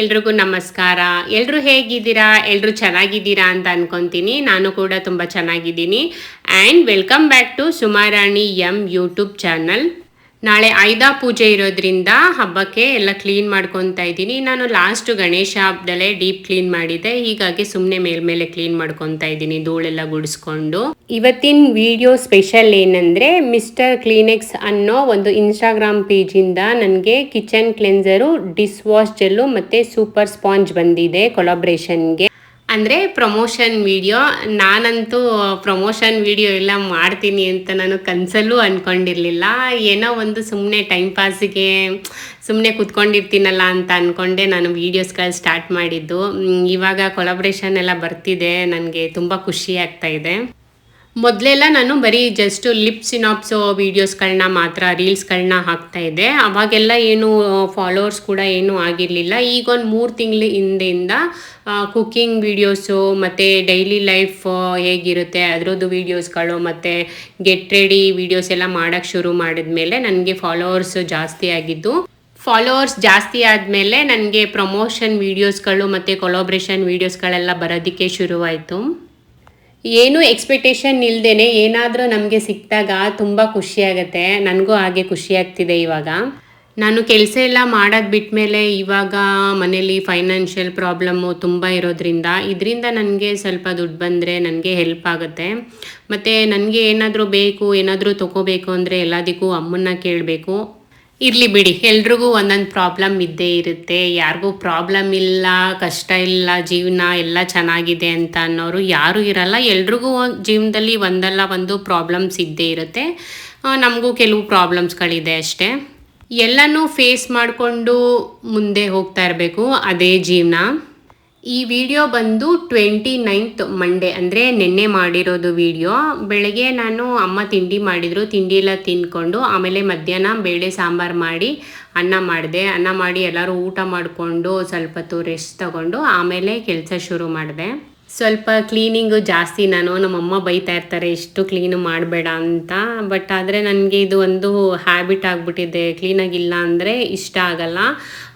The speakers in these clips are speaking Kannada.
ಎಲ್ರಿಗೂ ನಮಸ್ಕಾರ. ಎಲ್ಲರೂ ಹೇಗಿದ್ದೀರಾ? ಎಲ್ಲರೂ ಚೆನ್ನಾಗಿದ್ದೀರಾ ಅಂತ ಅನ್ಕೊಂತೀನಿ. ನಾನು ಕೂಡ ತುಂಬ ಚೆನ್ನಾಗಿದ್ದೀನಿ. And welcome back to Sumarani M YouTube channel ನಾಳೆ ಆಯುಧ ಪೂಜೆ ಇರೋದ್ರಿಂದ ಹಬ್ಬಕ್ಕೆ ಎಲ್ಲ ಕ್ಲೀನ್ ಮಾಡ್ಕೊತಾ ಇದ್ದೀನಿ. ನಾನು ಲಾಸ್ಟ್ ಗಣೇಶ ಹಬ್ಬದಲ್ಲೇ ಡೀಪ್ ಕ್ಲೀನ್ ಮಾಡಿದ್ದೆ. ಹೀಗಾಗಿ ಸುಮ್ಮನೆ ಮೇಲ್ಮೇಲೆ ಕ್ಲೀನ್ ಮಾಡ್ಕೊತಾ ಇದ್ದೀನಿ. ಧೂಳೆಲ್ಲ ಗುಡಿಸ್ಕೊಂಡು. ಇವತ್ತಿನ ವಿಡಿಯೋ ಸ್ಪೆಷಲ್ ಏನಂದರೆ ಮಿಸ್ಟರ್ ಕ್ಲೀನಿಕ್ಸ್ ಅನ್ನೋ ಒಂದು ಇನ್ಸ್ಟಾಗ್ರಾಮ್ ಪೇಜಿಂದ ನನಗೆ kitchen cleanser dish wash gel ಮತ್ತು ಸೂಪರ್ ಸ್ಪಾಂಜ್ ಬಂದಿದೆ ಕೊಲಾಬ್ರೇಷನ್ಗೆ ಅಂದರೆ ಪ್ರಮೋಷನ್ ವಿಡಿಯೋ ನಾನಂತೂ ಪ್ರಮೋಷನ್ ವಿಡಿಯೋ ಎಲ್ಲ ಮಾಡ್ತೀನಿ ಅಂತ ನಾನು ಕನಸಲ್ಲೂ ಅಂದ್ಕೊಂಡಿರಲಿಲ್ಲ ಏನೋ ಒಂದು ಸುಮ್ಮನೆ ಟೈಮ್ ಪಾಸಿಗೆ ಸುಮ್ಮನೆ ಕೂತ್ಕೊಂಡಿರ್ತೀನಲ್ಲ ಅಂತ ಅಂದ್ಕೊಂಡೆ ನಾನು ವೀಡಿಯೋಸ್ಗಳು ಸ್ಟಾರ್ಟ್ ಮಾಡಿದ್ದು. ಇವಾಗ ಕೊಲಾಬ್ರೇಷನ್ ಎಲ್ಲ ಬರ್ತಿದೆ, ನನಗೆ ತುಂಬ ಖುಷಿ ಆಗ್ತಾ ಇದೆ. ಮೊದಲೆಲ್ಲ ನಾನು ಬರೀ ಜಸ್ಟು ಲಿಪ್ ಸಿನಾಪ್ಸೋ ವೀಡಿಯೋಸ್ಗಳನ್ನ ಮಾತ್ರ ರೀಲ್ಸ್ಗಳನ್ನ ಹಾಕ್ತಾ ಇದ್ದೆ. ಅವಾಗೆಲ್ಲ ಏನು ಫಾಲೋವರ್ಸ್ ಕೂಡ ಏನೂ ಆಗಿರಲಿಲ್ಲ. ಈಗ ಒಂದು ಮೂರು ತಿಂಗಳ ಹಿಂದೆಯಿಂದ ಕುಕ್ಕಿಂಗ್ ವೀಡಿಯೋಸು ಮತ್ತು ಡೈಲಿ ಲೈಫ್ ಹೇಗಿರುತ್ತೆ, ಅದರದ್ದು ವೀಡಿಯೋಸ್ಗಳು ಮತ್ತು ಗೆಟ್ ರೆಡಿ ವೀಡಿಯೋಸ್ ಎಲ್ಲ ಮಾಡೋಕ್ಕೆ ಶುರು ಮಾಡಿದ್ಮೇಲೆ ನನಗೆ ಫಾಲೋವರ್ಸ್ ಜಾಸ್ತಿ ಆಗಿದ್ದು. ಫಾಲೋವರ್ಸ್ ಜಾಸ್ತಿ ಆದಮೇಲೆ ನನಗೆ ಪ್ರಮೋಷನ್ ವೀಡಿಯೋಸ್ಗಳು ಮತ್ತು ಕೊಲಾಬ್ರೇಷನ್ ವೀಡಿಯೋಸ್ಗಳೆಲ್ಲ ಬರೋದಕ್ಕೆ ಶುರುವಾಯಿತು. ಏನು ಎಕ್ಸ್ಪೆಕ್ಟೇಷನ್ ಇಲ್ಲದೇನೆ ಏನಾದರೂ ನಮಗೆ ಸಿಕ್ಕಿದಾಗ ತುಂಬ ಖುಷಿಯಾಗತ್ತೆ ನನಗೂ ಹಾಗೆ ಖುಷಿ ಆಗ್ತಿದೆ ಇವಾಗ. ನಾನು ಕೆಲಸ ಎಲ್ಲ ಮಾಡೋದು ಬಿಟ್ಮೇಲೆ ಇವಾಗ ಮನೇಲಿ ಫೈನಾನ್ಷಿಯಲ್ ಪ್ರಾಬ್ಲಮ್ಮು ತುಂಬ ಇರೋದ್ರಿಂದ ಇದರಿಂದ ನನಗೆ ಸ್ವಲ್ಪ ದುಡ್ಡು ಬಂದರೆ ನನಗೆ ಹೆಲ್ಪ್ ಆಗುತ್ತೆ. ಮತ್ತು ನನಗೆ ಏನಾದರೂ ಬೇಕು, ಏನಾದರೂ ತೊಗೋಬೇಕು ಅಂದರೆ ಎಲ್ಲದಕ್ಕೂ ಅಮ್ಮನ್ನ ಕೇಳಬೇಕು. ಇರಲಿ ಬಿಡಿ. ಎಲ್ರಿಗೂ ಒಂದೊಂದು ಪ್ರಾಬ್ಲಮ್ ಇದ್ದೇ ಇರುತ್ತೆ. ಯಾರಿಗೂ ಪ್ರಾಬ್ಲಮ್ ಇಲ್ಲ, ಕಷ್ಟ ಇಲ್ಲ, ಜೀವನ ಎಲ್ಲ ಚೆನ್ನಾಗಿದೆ ಅಂತ ಅನ್ನೋರು ಯಾರೂ ಇರಲ್ಲ. ಎಲ್ರಿಗೂ ಜೀವನದಲ್ಲಿ ಒಂದಲ್ಲ ಒಂದು ಪ್ರಾಬ್ಲಮ್ಸ್ ಇದ್ದೇ ಇರುತ್ತೆ. ನಮಗೂ ಕೆಲವು ಪ್ರಾಬ್ಲಮ್ಸ್ಗಳಿದೆ ಅಷ್ಟೇ. ಎಲ್ಲನೂ ಫೇಸ್ ಮಾಡಿಕೊಂಡು ಮುಂದೆ ಹೋಗ್ತಾ ಇರಬೇಕು. ಅದೇ ಜೀವನ. ಈ ವಿಡಿಯೋ ಬಂದು ಟ್ವೆಂಟಿ ನೈನ್ತ್ ಮಂಡೇ ಅಂದರೆ ನಿನ್ನೆ ಮಾಡಿರೋದು ವಿಡಿಯೋ. ಬೆಳಗ್ಗೆ ನಾನು ಅಮ್ಮ ತಿಂಡಿ ಮಾಡಿದರು, ತಿಂಡಿ ಎಲ್ಲ ತಿಂದ್ಕೊಂಡು ಆಮೇಲೆ ಮಧ್ಯಾಹ್ನ ಬೇಳೆ ಸಾಂಬಾರು ಮಾಡಿ ಅನ್ನ ಮಾಡಿದೆ. ಅನ್ನ ಮಾಡಿ ಎಲ್ಲರೂ ಊಟ ಮಾಡಿಕೊಂಡು ಸ್ವಲ್ಪ ಹೊತ್ತು ರೆಸ್ಟ್ ತಗೊಂಡು ಆಮೇಲೆ ಕೆಲಸ ಶುರು ಮಾಡಿದೆ. ಸ್ವಲ್ಪ ಕ್ಲೀನಿಂಗು ಜಾಸ್ತಿ ನಾನು. ನಮ್ಮಮ್ಮ ಬೈತಾ ಇರ್ತಾರೆ, ಇಷ್ಟು ಕ್ಲೀನು ಮಾಡಬೇಡ ಅಂತ. ಬಟ್ ಆದರೆ ನನಗೆ ಇದು ಒಂದು ಹ್ಯಾಬಿಟ್ ಆಗಿಬಿಟ್ಟಿದೆ. ಕ್ಲೀನಾಗಿಲ್ಲ ಅಂದರೆ ಇಷ್ಟ ಆಗಲ್ಲ.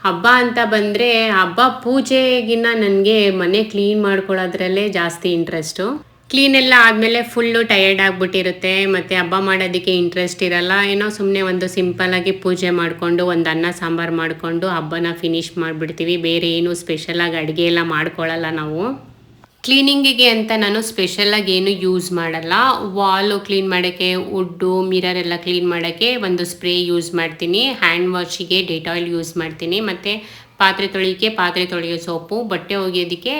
ಹಬ್ಬ ಅಂತ ಬಂದರೆ ಹಬ್ಬ ಪೂಜೆಗಿನ್ನ ನನಗೆ ಮನೆ ಕ್ಲೀನ್ ಮಾಡ್ಕೊಳ್ಳೋದ್ರಲ್ಲೇ ಜಾಸ್ತಿ ಇಂಟ್ರೆಸ್ಟು ಕ್ಲೀನ್ ಎಲ್ಲ ಆದಮೇಲೆ ಫುಲ್ಲು ಟಯರ್ಡ್ ಆಗಿಬಿಟ್ಟಿರುತ್ತೆ. ಮತ್ತು ಹಬ್ಬ ಮಾಡೋದಕ್ಕೆ ಇಂಟ್ರೆಸ್ಟ್ ಇರಲ್ಲ. ಏನೋ ಸುಮ್ಮನೆ ಒಂದು ಸಿಂಪಲಾಗಿ ಪೂಜೆ ಮಾಡಿಕೊಂಡು, ಒಂದು ಅನ್ನ ಸಾಂಬಾರು ಮಾಡಿಕೊಂಡು ಹಬ್ಬನ ಫಿನಿಶ್ ಮಾಡಿಬಿಡ್ತೀವಿ. ಬೇರೆ ಏನು ಸ್ಪೆಷಲಾಗಿ ಅಡುಗೆ ಎಲ್ಲ ಮಾಡ್ಕೊಳ್ಳಲ್ಲ ನಾವು. ಕ್ಲೀನಿಂಗಿಗೆ ಅಂತ ನಾನು ಸ್ಪೆಷಲಾಗಿ ಏನು ಯೂಸ್ ಮಾಡಲ್ಲ. ವಾಲು ಕ್ಲೀನ್ ಮಾಡೋಕ್ಕೆ ವುಡ್ಡು ಮಿರರ್ ಎಲ್ಲ ಕ್ಲೀನ್ ಮಾಡೋಕ್ಕೆ ಒಂದು ಸ್ಪ್ರೇ ಯೂಸ್ ಮಾಡ್ತೀನಿ. ಹ್ಯಾಂಡ್ ವಾಶಿಗೆ ಡೆಟಾಯಿಲ್ ಯೂಸ್ ಮಾಡ್ತೀನಿ. ಮತ್ತು ಪಾತ್ರೆ ತೊಳಿಯೋಕ್ಕೆ ಪಾತ್ರೆ ತೊಳೆಯೋ ಸೋಪು ಬಟ್ಟೆ ಒಗೆಯೋದಕ್ಕೆ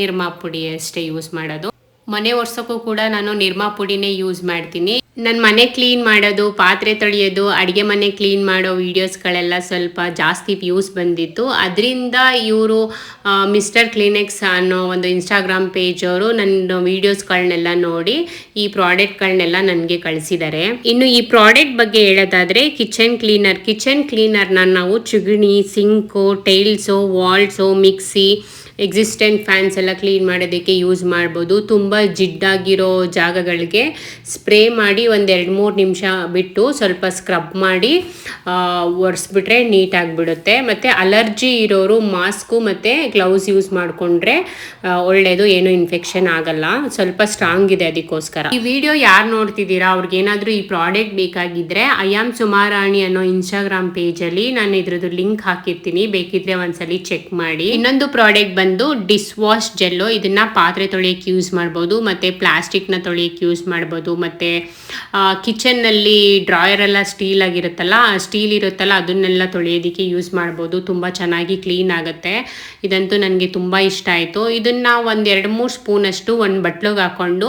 ನಿರ್ಮಾ ಪುಡಿ ಅಷ್ಟೇ ಯೂಸ್ ಮಾಡೋದು. ಮನೆ ಒರ್ಸೋಕ್ಕೂ ಕೂಡ ನಾನು ನಿರ್ಮಾ ಪುಡಿನೇ ಯೂಸ್ ಮಾಡ್ತೀನಿ. ನನ್ನ ಮನೆ ಕ್ಲೀನ್ ಮಾಡೋದು, ಪಾತ್ರೆ ತೊಳೆಯೋದು, ಅಡುಗೆ ಮನೆ ಕ್ಲೀನ್ ಮಾಡೋ ವೀಡಿಯೋಸ್ಗಳೆಲ್ಲ ಸ್ವಲ್ಪ ಜಾಸ್ತಿ ವ್ಯೂಸ್ ಬಂದಿತ್ತು. ಅದರಿಂದ ಇವರು ಮಿಸ್ಟರ್ ಕ್ಲಿನಿಕ್ಸ್ ಅನ್ನೋ ಒಂದು ಇನ್ಸ್ಟಾಗ್ರಾಮ್ ಪೇಜವರು ನನ್ನ ವೀಡಿಯೋಸ್ಗಳನ್ನೆಲ್ಲ ನೋಡಿ, ಈ ಪ್ರಾಡಕ್ಟ್ಗಳನ್ನೆಲ್ಲ ನನಗೆ ಕಳಿಸಿದ್ದಾರೆ ಇನ್ನು ಈ ಪ್ರಾಡಕ್ಟ್ ಬಗ್ಗೆ ಹೇಳೋದಾದರೆ ಕಿಚನ್ ಕ್ಲೀನರ್ ಕಿಚನ್ ಕ್ಲೀನರ್ನ ನಾವು ಚಿಗಣಿ sink tiles walls mixie existent fans ಎಲ್ಲ ಕ್ಲೀನ್ ಮಾಡೋದಕ್ಕೆ ಯೂಸ್ ಮಾಡ್ಬೋದು. ತುಂಬ ಜಿಡ್ಡಾಗಿರೋ ಜಾಗಗಳಿಗೆ ಸ್ಪ್ರೇ ಮಾಡಿ ಒಂದು ಎರಡು ಮೂರು ನಿಮಿಷ ಬಿಟ್ಟು ಸ್ವಲ್ಪ ಸ್ಕ್ರಬ್ ಮಾಡಿ ಒರೆಸ್ಬಿಟ್ರೆ ನೀಟಾಗಿಬಿಡುತ್ತೆ ಮತ್ತು ಅಲರ್ಜಿ ಇರೋರು ಮಾಸ್ಕು ಮತ್ತು ಗ್ಲೌಸ್ ಯೂಸ್ ಮಾಡಿಕೊಂಡ್ರೆ ಒಳ್ಳೆಯದು ಏನು ಇನ್ಫೆಕ್ಷನ್ ಆಗಲ್ಲ. ಸ್ವಲ್ಪ ಸ್ಟ್ರಾಂಗ್ ಇದೆ ಅದಕ್ಕೋಸ್ಕರ. ಈ ವಿಡಿಯೋ ಯಾರು ನೋಡ್ತಿದ್ದೀರಾ? ಅವ್ರಿಗೇನಾದರೂ ಈ ಪ್ರಾಡಕ್ಟ್ ಬೇಕಾಗಿದ್ದರೆ ಐ ಆಮ್ ಸುಮಾರಾಣಿ ಅನ್ನೋ ಇನ್ಸ್ಟಾಗ್ರಾಮ್ ಪೇಜಲ್ಲಿ ನಾನು ಇದ್ರದ್ದು ಲಿಂಕ್ ಹಾಕಿರ್ತೀನಿ. ಬೇಕಿದ್ರೆ ಒಂದ್ಸಲಿ ಚೆಕ್ ಮಾಡಿ. ಇನ್ನೊಂದು ಪ್ರಾಡಕ್ಟ್ ಬಂದು ಡಿಸ್ ವಾಶ್ ಜೆಲ್ಲು ಇದನ್ನ ಪಾತ್ರೆ ತೊಳೆಯಕ್ಕೆ ಯೂಸ್ ಮಾಡ್ಬೋದು, ಮತ್ತು ಪ್ಲಾಸ್ಟಿಕ್ನ ತೊಳೆಯಕ್ಕೆ ಯೂಸ್ ಮಾಡ್ಬೋದು, ಮತ್ತು ಕಿಚನ್ನಲ್ಲಿ ಡ್ರಾಯರ್ ಎಲ್ಲ ಸ್ಟೀಲ್ ಆಗಿರುತ್ತಲ್ಲ ಸ್ಟೀಲ್ ಇರುತ್ತಲ್ಲ, ಅದನ್ನೆಲ್ಲ ತೊಳೆಯೋದಕ್ಕೆ ಯೂಸ್ ಮಾಡ್ಬೋದು. ತುಂಬ ಚೆನ್ನಾಗಿ ಕ್ಲೀನ್ ಆಗುತ್ತೆ. ಇದಂತೂ ನನಗೆ ತುಂಬ ಇಷ್ಟ ಆಯಿತು. ಇದನ್ನು ಒಂದು ಎರಡು ಮೂರು ಸ್ಪೂನಷ್ಟು ಒಂದು ಬಟ್ಲಿಗೆ ಹಾಕ್ಕೊಂಡು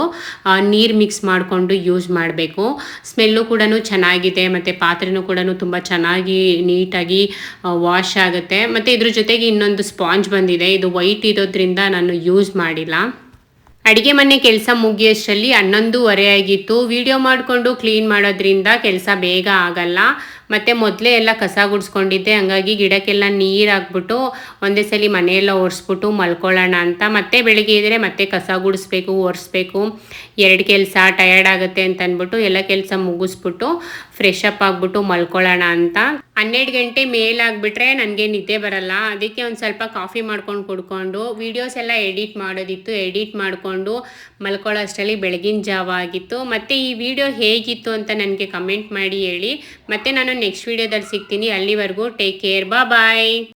ನೀರು ಮಿಕ್ಸ್ ಮಾಡಿಕೊಂಡು ಯೂಸ್ ಮಾಡಬೇಕು. ಸ್ಮೆಲ್ಲು ಕೂಡ ಚೆನ್ನಾಗಿದೆ, ಮತ್ತು ಪಾತ್ರೆನೂ ಕೂಡ ತುಂಬ ಚೆನ್ನಾಗಿ ನೀಟಾಗಿ ವಾಶ್ ಆಗುತ್ತೆ. ಮತ್ತು ಇದ್ರ ಜೊತೆಗೆ ಇನ್ನೊಂದು ಸ್ಪಾಂಜ್ ಬಂದಿದೆ. ಇದು ವೈಟ್ ಇರೋದ್ರಿಂದ ನಾನು ಯೂಸ್ ಮಾಡಿಲ್ಲ. ಅಡಿಗೆ ಮನೆ ಕೆಲಸ ಮುಗಿಯೋಷ್ಟರಲ್ಲಿ ಹನ್ನೊಂದುವರೆ ಆಗಿತ್ತು ವಿಡಿಯೋ ಮಾಡಿಕೊಂಡು ಕ್ಲೀನ್ ಮಾಡೋದ್ರಿಂದ ಕೆಲಸ ಬೇಗ ಆಗಲ್ಲ. ಮತ್ತು ಮೊದಲೇ ಎಲ್ಲ ಕಸ ಗುಡಿಸ್ಕೊಂಡಿದ್ದೆ. ಹಂಗಾಗಿ ಗಿಡಕ್ಕೆಲ್ಲ ನೀರು ಹಾಕ್ಬಿಟ್ಟು ಒಂದೇ ಸಲ ಮನೆಯೆಲ್ಲ ಒರೆಸ್ಬಿಟ್ಟು ಮಲ್ಕೊಳ್ಳೋಣ ಅಂತ. ಮತ್ತೆ ಬೆಳಿಗ್ಗೆ ಇದ್ದರೆ ಮತ್ತೆ ಕಸ ಗುಡಿಸ್ಬೇಕು, ಒರೆಸ್ಬೇಕು. ಎರಡು ಕೆಲಸ ಟಯರ್ಡ್ ಆಗುತ್ತೆ ಅಂತ ಅಂದ್ಬಿಟ್ಟು ಎಲ್ಲ ಕೆಲಸ ಮುಗಿಸ್ಬಿಟ್ಟು ಫ್ರೆಶ್ ಅಪ್ ಆಗಿಬಿಟ್ಟು ಮಲ್ಕೊಳ್ಳೋಣ ಅಂತ. ಹನ್ನೆರಡು ಗಂಟೆ ಮೇಲಾಗ್ಬಿಟ್ರೆ ನನಗೆ ನಿದ್ದೆ ಬರಲ್ಲ. ಅದಕ್ಕೆ ಒಂದು ಸ್ವಲ್ಪ ಕಾಫಿ ಮಾಡ್ಕೊಂಡು ಕುಡ್ಕೊಂಡು ವೀಡಿಯೋಸ್ ಎಲ್ಲ ಎಡಿಟ್ ಮಾಡೋದಿತ್ತು ಎಡಿಟ್ ಮಾಡಿಕೊಂಡು ಮಲ್ಕೊಳ್ಳೋ ಅಷ್ಟರಲ್ಲಿ ಬೆಳಗಿನ ಜಾವ ಆಗಿತ್ತು. ಮತ್ತು ಈ ವಿಡಿಯೋ ಹೇಗಿತ್ತು ಅಂತ ನನಗೆ ಕಮೆಂಟ್ ಮಾಡಿ ಹೇಳಿ. ಮತ್ತು ನಾನು ನೆಕ್ಸ್ಟ್ ವೀಡಿಯೋದಲ್ಲಿ ಸಿಗ್ತೀನಿ. ಅಲ್ಲಿವರೆಗೂ ಟೇಕ್ ಕೇರ್ ಬಾ ಬಾಯ್